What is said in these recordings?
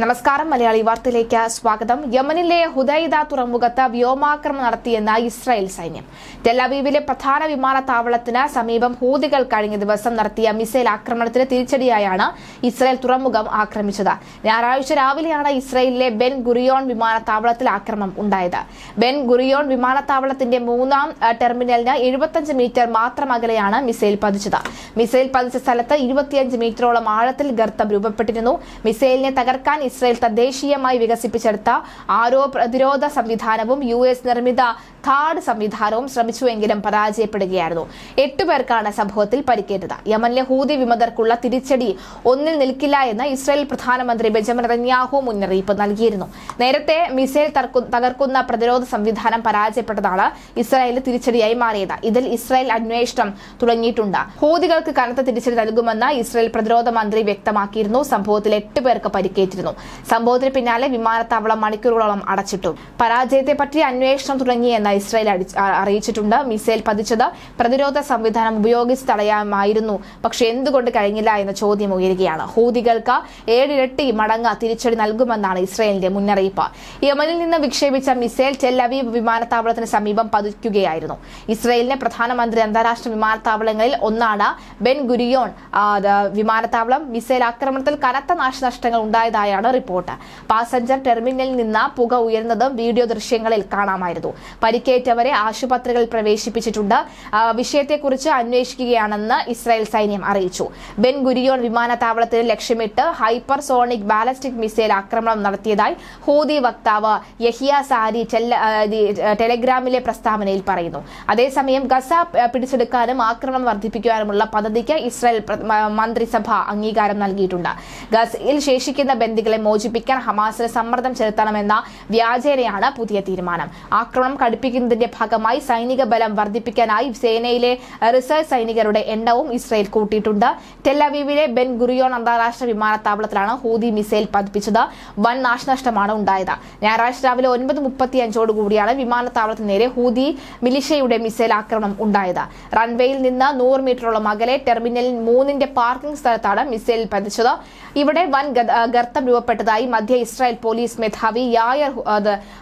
നമസ്കാരം. മലയാളി വാർത്തയിലേക്ക് സ്വാഗതം. യമനിലെ ഹുദൈദ തുറമുഖത്ത് വ്യോമാക്രമണം നടത്തിയെന്ന ഇസ്രായേൽ സൈന്യം. ടെലവീവിലെ പ്രധാന വിമാനത്താവളത്തിന് സമീപം ഹൂതികൾ കഴിഞ്ഞ ദിവസം നടത്തിയ മിസൈൽ ആക്രമണത്തിന് തിരിച്ചടിയായാണ് ഇസ്രായേൽ തുറമുഖം ആക്രമിച്ചത്. ഞായറാഴ്ച രാവിലെയാണ് ഇസ്രായേലിലെ ബെൻ ഗുറിയോൺ വിമാനത്താവളത്തിൽ ആക്രമണം ഉണ്ടായത്. ബെൻ ഗുറിയോൺ വിമാനത്താവളത്തിന്റെ മൂന്നാം ടെർമിനലിന് എഴുപത്തഞ്ച് മീറ്റർ മാത്രം അകലെയാണ് മിസൈൽ പതിച്ചത്. മിസൈൽ പതിച്ച സ്ഥലത്ത് ഇരുപത്തിയഞ്ച് മീറ്ററോളം ആഴത്തിൽ ഗർത്തം രൂപപ്പെട്ടിരുന്നു. മിസൈലിനെ തകർക്കാൻ ഇസ്രായേൽ തദ്ദേശീയമായി വികസിപ്പിച്ചെടുത്ത ആരോ പ്രതിരോധ സംവിധാനവും യു എസ് നിർമ്മിത ഥാഡ് സംവിധാനവും ശ്രമിച്ചുവെങ്കിലും പരാജയപ്പെടുകയായിരുന്നു. എട്ടു പേർക്കാണ് സംഭവത്തിൽ പരിക്കേറ്റത്. യമനിലെ ഹൂതി വിമതർക്കുള്ള തിരിച്ചടി ഒന്നിൽ നിൽക്കില്ല എന്ന് ഇസ്രയേൽ പ്രധാനമന്ത്രി ബെഞ്ചമിൻ റന്യാഹു മുന്നറിയിപ്പ് നൽകിയിരുന്നു. നേരത്തെ മിസൈൽ തകർക്കുന്ന പ്രതിരോധ സംവിധാനം പരാജയപ്പെട്ടതാണ് ഇസ്രായേൽ തിരിച്ചടിയായി മാറിയത്. ഇതിൽ ഇസ്രായേൽ അന്വേഷണം തുടങ്ങിയിട്ടുണ്ട്. ഹൂതികൾക്ക് കനത്ത തിരിച്ചടി നൽകുമെന്ന് ഇസ്രായേൽ പ്രതിരോധ മന്ത്രി വ്യക്തമാക്കിയിരുന്നു. സംഭവത്തിൽ എട്ട് പേർക്ക് പരിക്കേറ്റിരുന്നു. സംഭവത്തിന് പിന്നാലെ വിമാനത്താവളം മണിക്കൂറുകളോളം അടച്ചിട്ടു. പരാജയത്തെ പറ്റി അന്വേഷണം തുടങ്ങിയെന്ന് ഇസ്രായേൽ അറിയിച്ചിട്ടുണ്ട്. മിസൈൽ പതിച്ചത് പ്രതിരോധ സംവിധാനം ഉപയോഗിച്ച് തടയാമായിരുന്നു. പക്ഷെ എന്തുകൊണ്ട് കഴിഞ്ഞില്ല എന്ന ചോദ്യം ഉയരുകയാണ്. ഹൂതികൾക്ക് ഏഴിരട്ടി മടങ്ങ് തിരിച്ചടി നൽകുമെന്നാണ് ഇസ്രായേലിന്റെ മുന്നറിയിപ്പ്. യമനിൽ നിന്ന് വിക്ഷേപിച്ച മിസൈൽ ടെൽ ടെല്ലവീവ് വിമാനത്താവളത്തിന് സമീപം പതിക്കുകയായിരുന്നു. ഇസ്രായേലിന്റെ പ്രധാനമന്ത്രി അന്താരാഷ്ട്ര വിമാനത്താവളങ്ങളിൽ ഒന്നാണ് ബെൻ ഗുരിയോൺ. വിമാനത്താവളം മിസൈൽ ആക്രമണത്തിൽ കനത്ത നാശനഷ്ടങ്ങൾ ഉണ്ടായതായാണ് റിപ്പോർട്ട്. പാസഞ്ചർ ടെർമിനലിൽ നിന്ന് പുക ഉയർന്നതും വീഡിയോ ദൃശ്യങ്ങളിൽ കാണാമായിരുന്നു. പരിക്കേറ്റവരെ ആശുപത്രികളിൽ പ്രവേശിപ്പിച്ചിട്ടുണ്ട്. വിഷയത്തെക്കുറിച്ച് അന്വേഷിക്കുകയാണെന്ന് ഇസ്രായേൽ സൈന്യം അറിയിച്ചു. ബെൻ ഗുരിയോൺ വിമാനത്താവളത്തിന് ലക്ഷ്യമിട്ട് ഹൈപ്പർ സോണിക് ബാലസ്റ്റിക് മിസൈൽ ആക്രമണം നടത്തിയതായി ഹൂതി വക്താവ് യഹിയ സാരി ടെലഗ്രാമിലെ പ്രസ്താവനയിൽ പറയുന്നു. അതേസമയം ഗസ പിടിച്ചെടുക്കാനും ആക്രമണം വർദ്ധിപ്പിക്കാനുമുള്ള പദ്ധതിക്ക് ഇസ്രായേൽ മന്ത്രിസഭ അംഗീകാരം നൽകിയിട്ടുണ്ട്. ഗസയിൽ ശേഷിക്കുന്ന ബന്ദികളെ മോചിപ്പിക്കാൻ ഹമാസിന് സമ്മർദ്ദം ചെലുത്തണമെന്ന വ്യാജേനയാണ് പുതിയ തീരുമാനം. ആക്രമണം കടുപ്പിക്കുന്നതിന്റെ ഭാഗമായി സൈനിക ബലം വർദ്ധിപ്പിക്കാനായി സേനയിലെ റിസർവ് സൈനികരുടെ എണ്ണവും ഇസ്രായേൽ കൂട്ടിയിട്ടുണ്ട്. ടെല്ലവീവിലെ ബെൻ ഗുറിയോൺ അന്താരാഷ്ട്ര വിമാനത്താവളത്തിലാണ് ഹൂതി മിസൈൽ പതിപ്പിച്ചത്. വൻ നാശനഷ്ടമാണ് ഉണ്ടായത്. ഞായറാഴ്ച രാവിലെ ഒൻപത് മുപ്പത്തിയഞ്ചോട് കൂടിയാണ് വിമാനത്താവളത്തിന് നേരെ ഹൂതി മിലിഷ്യയുടെ മിസൈൽ ആക്രമണം ഉണ്ടായത്. റൺവേയിൽ നിന്ന് നൂറ് മീറ്ററോളം അകലെ ടെർമിനലിൽ മൂന്നിന്റെ പാർക്കിംഗ് സ്ഥലത്താണ് മിസൈൽ പതിച്ചത്. ഇവിടെ വൻ ഗർത്തം രൂപപ്പെട്ടതായി മധ്യ ഇസ്രായേൽ പോലീസ് മേധാവി യായർ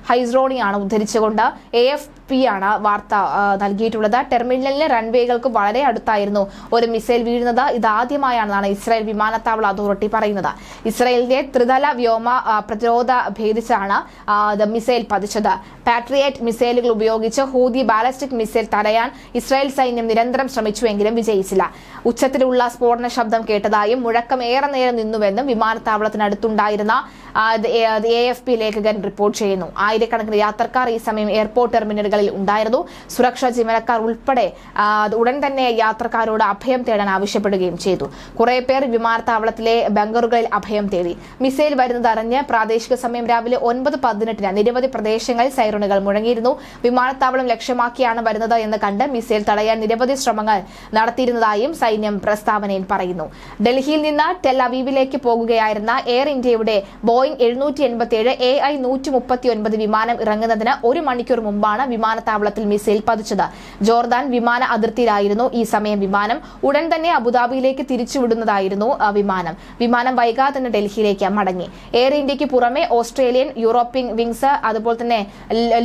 ഹൈസ്രോണിയാണ് ഉദ്ധരിച്ചുകൊണ്ട് എ എഫ് പി ആണ് വാർത്ത നൽകിയിട്ടുള്ളത്. ടെർമിനലിലെ റൺവേകൾക്ക് വളരെ അടുത്തായിരുന്നു ഒരു മിസൈൽ വീഴുന്നത്. ഇതാദ്യമായാണെന്നാണ് ഇസ്രായേൽ വിമാനത്താവള അതോറിറ്റി പറയുന്നത്. ഇസ്രായേലിന്റെ ത്രിതല വ്യോമ പ്രതിരോധ ഭേദിച്ചാണ് മിസൈൽ പതിച്ചത്. പാട്രിയേറ്റ് മിസൈലുകൾ ഉപയോഗിച്ച് ഹൂതി ബാലസ്റ്റിക് മിസൈൽ തടയാൻ ഇസ്രായേൽ സൈന്യം നിരന്തരം ശ്രമിച്ചുവെങ്കിലും വിജയിച്ചില്ല. ഉച്ചത്തിലുള്ള സ്ഫോടന ശബ്ദം കേട്ടതായും മുഴക്കം ഏറെ നേരം നിന്നുവെന്നും വിമാനത്താവളത്തിനടുത്തുണ്ടായിരുന്ന എ എഫ് പി ലേഖകൻ റിപ്പോർട്ട് ചെയ്യുന്നു. ആയിരക്കണക്കിന് യാത്രക്കാർ ഈ സമയം എയർപോർട്ട് ടെർമിനലുകളിൽ ഉണ്ടായിരുന്നു. സുരക്ഷാ ജീവനക്കാർ ഉൾപ്പെടെ ഉടൻ തന്നെ യാത്രക്കാരോട് അഭയം തേടാൻ ആവശ്യപ്പെടുകയും ചെയ്തു. കുറെ പേർ വിമാനത്താവളത്തിലെ ബങ്കറുകളിൽ അഭയം തേടി. മിസൈൽ വരുന്നത് അറിഞ്ഞ് പ്രാദേശിക സമയം രാവിലെ ഒൻപത് പതിനെട്ടിന് നിരവധി പ്രദേശങ്ങളിൽ സൈറണുകൾ മുഴങ്ങിയിരുന്നു. വിമാനത്താവളം ലക്ഷ്യമാക്കിയാണ് വരുന്നത് എന്ന് കണ്ട് മിസൈൽ തടയാൻ നിരവധി ശ്രമങ്ങൾ നടത്തിയിരുന്നതായും സൈന്യം പ്രസ്താവനയിൽ പറയുന്നു. ഡൽഹിയിൽ നിന്ന് ടെൽ അവീവിലേക്ക് പോകുകയായിരുന്ന എയർ ഇന്ത്യയുടെ ബോയിംഗ് എഴുന്നൂറ്റി എൺപത്തിയേഴ് എ ഐ നൂറ്റി മുപ്പത്തി ഒൻപത് വിമാനം ഇറങ്ങുന്നതിന് ഒരു മണിക്കൂർ മുമ്പാണ് വിമാനത്താവളത്തിൽ മിസൈൽ പതിച്ചത്. ജോർദാൻ വിമാന അതിർത്തിയിലായിരുന്നു ഈ സമയം വിമാനം. ഉടൻ തന്നെ അബുദാബിയിലേക്ക് തിരിച്ചുവിടുന്നതായിരുന്നു വിമാനം. വിമാനം വൈകാതെ തന്നെ ഡൽഹിയിലേക്ക് മടങ്ങി. എയർ ഇന്ത്യയ്ക്ക് പുറമെ ഓസ്ട്രേലിയൻ യൂറോപ്യൻ വിങ്സ് അതുപോലെ തന്നെ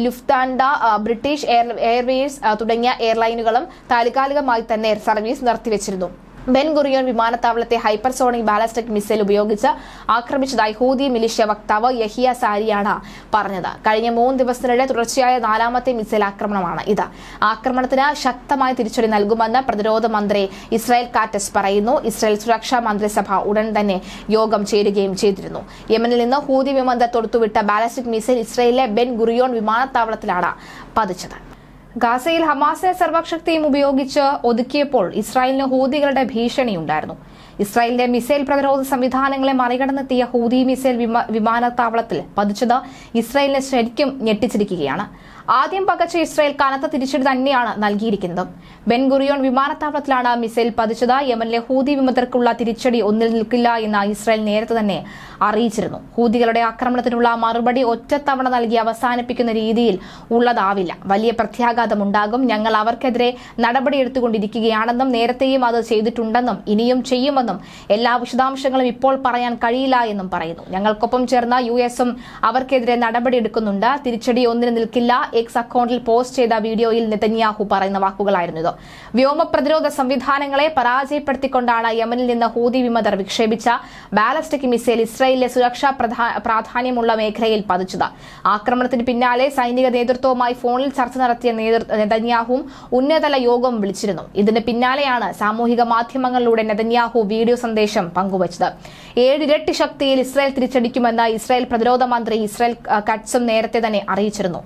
ലുഫ്താൻഡ ബ്രിട്ടീഷ് എയർവേസ് തുടങ്ങിയ എയർലൈനുകളും താൽക്കാലികമായി തന്നെ സർവീസ് നിർത്തിവച്ചിരുന്നു. ബെൻ ഗുറിയോൺ വിമാനത്താവളത്തെ ഹൈപ്പർസോണിക് ബാലസ്റ്റിക് മിസൈൽ ഉപയോഗിച്ച് ആക്രമിച്ചതായി ഹൂതി മിലിഷ്യ വക്താവ് യഹിയ സാരിയാണ് പറഞ്ഞത്. കഴിഞ്ഞ മൂന്ന് ദിവസത്തിനിടെ തുടർച്ചയായ നാലാമത്തെ മിസൈൽ ആക്രമണമാണ് ഇത്. ആക്രമണത്തിന് ശക്തമായ തിരിച്ചടി നൽകുമെന്ന് പ്രതിരോധ മന്ത്രി ഇസ്രായേൽ കാറ്റസ് പറയുന്നു. ഇസ്രായേൽ സുരക്ഷാ മന്ത്രിസഭ ഉടൻ തന്നെ യോഗം ചേരുകയും ചെയ്തിരുന്നു. യമനിൽ നിന്ന് ഹൂതി വിമന്ത തൊടുത്തുവിട്ട ബാലസ്റ്റിക് മിസൈൽ ഇസ്രായേലിലെ ബെൻ ഗുറിയോൺ വിമാനത്താവളത്തിലാണ് പതിച്ചത്. ഗാസയിൽ ഹമാസിനെ സർവശക്തിയും ഉപയോഗിച്ച് ഒതുക്കിയപ്പോൾ ഇസ്രായേലിന് ഹൂതികളുടെ ഭീഷണിയുണ്ടായിരുന്നു. ഇസ്രായേലിന്റെ മിസൈൽ പ്രതിരോധ സംവിധാനങ്ങളെ മറികടന്നെത്തിയ ഹൂതി മിസൈൽ വിമ- വിമാനത്താവളത്തിൽ പതിച്ചത് ഇസ്രായേലിനെ ശരിക്കും ഞെട്ടിച്ചിരിക്കുകയാണ്. ആദ്യം പകച്ച ഇസ്രായേൽ കനത്ത തിരിച്ചടി തന്നെയാണ് നൽകിയിരിക്കുന്നത്. ബെൻഗുറിയോൺ വിമാനത്താവളത്തിലാണ് മിസൈൽ പതിച്ചത്. യമനിലെ ഹൂതി വിമതർക്കുള്ള തിരിച്ചടി ഒന്നിൽ നിൽക്കില്ല എന്ന് ഇസ്രായേൽ നേരത്തെ തന്നെ അറിയിച്ചിരുന്നു. ഹൂതികളുടെ ആക്രമണത്തിനുള്ള മറുപടി ഒറ്റത്തവണ നൽകി അവസാനിപ്പിക്കുന്ന രീതിയിൽ ഉള്ളതാവില്ല. വലിയ പ്രത്യാഘാതം ഉണ്ടാകും ഞങ്ങൾ അവർക്കെതിരെ നടപടിയെടുത്തുകൊണ്ടിരിക്കുകയാണെന്നും നേരത്തെയും അത് ചെയ്തിട്ടുണ്ടെന്നും ഇനിയും ചെയ്യുമെന്നും എല്ലാ വിശദാംശങ്ങളും ഇപ്പോൾ പറയാൻ കഴിയില്ല എന്നും പറയുന്നു. ഞങ്ങൾക്കൊപ്പം ചേർന്ന യു എസും അവർക്കെതിരെ നടപടിയെടുക്കുന്നുണ്ട്. തിരിച്ചടി ഒന്നിന് നിൽക്കില്ല എക്സ് അക്കൗണ്ടിൽ പോസ്റ്റ് ചെയ്ത വീഡിയോയിൽ നെതന്യാഹു പറയുന്ന വാക്കുകളായിരുന്നു ഇത്. വ്യോമ പ്രതിരോധ സംവിധാനങ്ങളെ പരാജയപ്പെടുത്തിക്കൊണ്ടാണ് യമനിൽ നിന്ന് ഹൂതി വിമതർ വിക്ഷേപിച്ച ബാലസ്റ്റിക് മിസൈൽ ഇസ്രയേലിലെ സുരക്ഷാ പ്രാധാന്യമുള്ള മേഖലയിൽ പതിച്ചത്. ആക്രമണത്തിന് പിന്നാലെ സൈനിക നേതൃത്വവുമായി ഫോണിൽ ചർച്ച നടത്തിയ നേതൃ- നെതന്യാഹുവും ഉന്നതതല യോഗം വിളിച്ചിരുന്നു. ഇതിന് പിന്നാലെയാണ് സാമൂഹിക മാധ്യമങ്ങളിലൂടെ നെതന്യാഹു വീഡിയോ സന്ദേശം പങ്കുവച്ചത്. ഏഴിരട്ടി ശക്തിയിൽ ഇസ്രായേൽ തിരിച്ചടിക്കുമെന്ന് ഇസ്രായേൽ പ്രതിരോധ മന്ത്രി ഇസ്രായേൽ കട്സും നേരത്തെ തന്നെ അറിയിച്ചിരുന്നു.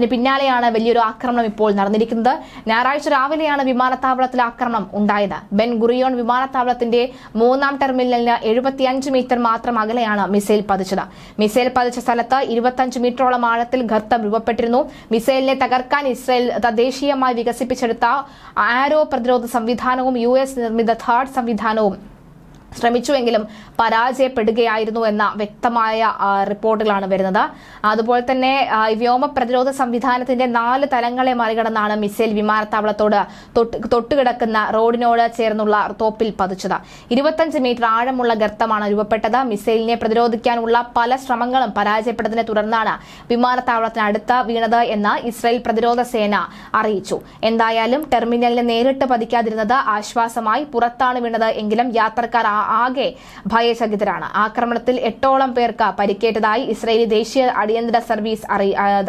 അതിന് പിന്നാലെയാണ് വലിയൊരു ആക്രമണം ഇപ്പോൾ നടന്നിരിക്കുന്നത്. ഞായറാഴ്ച രാവിലെയാണ് വിമാനത്താവളത്തിൽ ആക്രമണം ഉണ്ടായത്. ബെൻ ഗുറിയോൺ വിമാനത്താവളത്തിന്റെ മൂന്നാം ടെർമിനലിന് എഴുപത്തിയഞ്ച് മീറ്റർ മാത്രം അകലെയാണ് മിസൈൽ പതിച്ചത്. മിസൈൽ പതിച്ച സ്ഥലത്ത് ഇരുപത്തഞ്ച് മീറ്ററോളം ആഴത്തിൽ ഗർത്തം രൂപപ്പെട്ടിരുന്നു. മിസൈലിനെ തകർക്കാൻ ഇസ്രയേൽ തദ്ദേശീയമായി വികസിപ്പിച്ചെടുത്ത ആരോ പ്രതിരോധ സംവിധാനവും യു നിർമ്മിത ഥാർഡ് സംവിധാനവും ശ്രമിച്ചുവെങ്കിലും പരാജയപ്പെടുകയായിരുന്നു എന്ന വ്യക്തമായ റിപ്പോർട്ടുകളാണ് വരുന്നത്. അതുപോലെ തന്നെ വ്യോമ പ്രതിരോധ സംവിധാനത്തിന്റെ നാല് തലങ്ങളെ മറികടന്നാണ് മിസൈൽ വിമാനത്താവളത്തോട് തൊട്ട് തൊട്ടുകിടക്കുന്ന റോഡിനോട് ചേർന്നുള്ള തോപ്പിൽ പതിച്ചത്. ഇരുപത്തഞ്ച് മീറ്റർ ആഴമുള്ള ഗർത്തമാണ് രൂപപ്പെട്ടത്. മിസൈലിനെ പ്രതിരോധിക്കാനുള്ള പല ശ്രമങ്ങളും പരാജയപ്പെട്ടതിനെ തുടർന്നാണ് വിമാനത്താവളത്തിനടുത്ത് വീണത് എന്ന് ഇസ്രായേൽ പ്രതിരോധ സേന അറിയിച്ചു. എന്തായാലും ടെർമിനലിന് നേരിട്ട് പതിക്കാതിരുന്നത് ആശ്വാസമായി പുറത്താണ് വീണത് എങ്കിലും യാത്രക്കാർ ആകെ ഭയചകിതരാണ്. ആക്രമണത്തിൽ എട്ടോളം പേർക്ക് പരിക്കേറ്റതായി ഇസ്രയേലി ദേശീയ അടിയന്തര സർവീസ്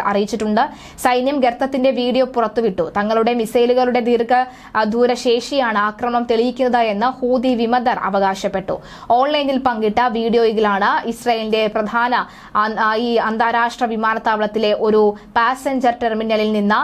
അറിയിച്ചിട്ടുണ്ട്. സൈന്യം ഗർത്തത്തിന്റെ വീഡിയോ പുറത്തുവിട്ടു. തങ്ങളുടെ മിസൈലുകളുടെ ദീർഘ ആ, ദൂരശേഷിയാണ് ആക്രമണം തെളിയിക്കുന്നത് എന്ന് ഹൂതി വിമതർ അവകാശപ്പെട്ടു. ഓൺലൈനിൽ പങ്കിട്ട വീഡിയോയിലാണ് ഇസ്രയേലിന്റെ പ്രധാന ഈ അന്താരാഷ്ട്ര വിമാനത്താവളത്തിലെ ഒരു പാസഞ്ചർ ടെർമിനലിൽ നിന്ന്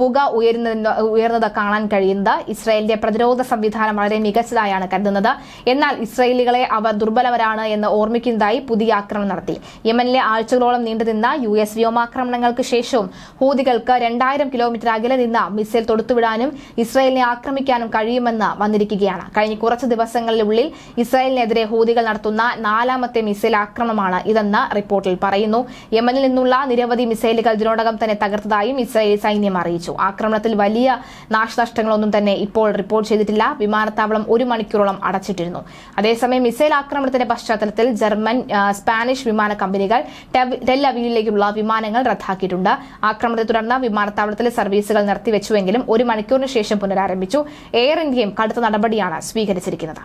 പുക ഉയരുന്ന ഉയർന്നത് കാണാൻ കഴിയുന്നത്. ഇസ്രയേലിന്റെ പ്രതിരോധ സംവിധാനം വളരെ മികച്ചതായാണ് കരുതുന്നത്. എന്നാൽ ഇസ്രായേലികളെ അവർ ദുർബലവരാണ് എന്ന് ഓർമ്മിക്കുന്നതായി പുതിയ ആക്രമണം നടത്തി. യമനിലെ ആഴ്ചകളോളം നീണ്ടുനിന്ന യു എസ് വ്യോമാക്രമണങ്ങൾക്ക് ശേഷവും ഹൂതികൾക്ക് രണ്ടായിരം കിലോമീറ്റർ അകലെ നിന്ന് മിസൈൽ തൊടുത്തുവിടാനും ഇസ്രയേലിനെ ആക്രമിക്കാനും കഴിയുമെന്ന് വന്നിരിക്കുകയാണ്. കഴിഞ്ഞ കുറച്ച് ദിവസങ്ങളിലുള്ളിൽ ഇസ്രയേലിനെതിരെ ഹൂതികൾ നടത്തുന്ന നാലാമത്തെ മിസൈൽ ആക്രമണമാണ് ഇതെന്ന് റിപ്പോർട്ടിൽ പറയുന്നു. യമനിൽ നിന്നുള്ള നിരവധി മിസൈലുകൾ ഇതിനോടകം തന്നെ തകർത്തതായും ഇസ്രയേൽ സൈന്യം അറിയിച്ചു. ആക്രമണത്തിൽ വലിയ നാശനഷ്ടങ്ങളൊന്നും തന്നെ ഇപ്പോൾ റിപ്പോർട്ട് ചെയ്തിട്ടില്ല. വിമാനത്താവളം ഒരു മണിക്കൂറോളം അടച്ചിട്ടിരുന്നു. അതേസമയം മിസൈൽ ആക്രമണത്തിന്റെ പശ്ചാത്തലത്തിൽ ജർമ്മൻ സ്പാനിഷ് വിമാന കമ്പനികൾ ടെൽ വിമാനങ്ങൾ റദ്ദാക്കിയിട്ടുണ്ട്. ആക്രമണത്തെ തുടർന്ന് വിമാനത്താവളത്തിലെ സർവീസുകൾ നിർത്തിവെച്ചുവെങ്കിലും ഒരു മണിക്കൂറിന് ശേഷം പുനരാരംഭിച്ചു. എയർ ഇന്ത്യയും കടുത്ത നടപടിയാണ് സ്വീകരിച്ചിരിക്കുന്നത്.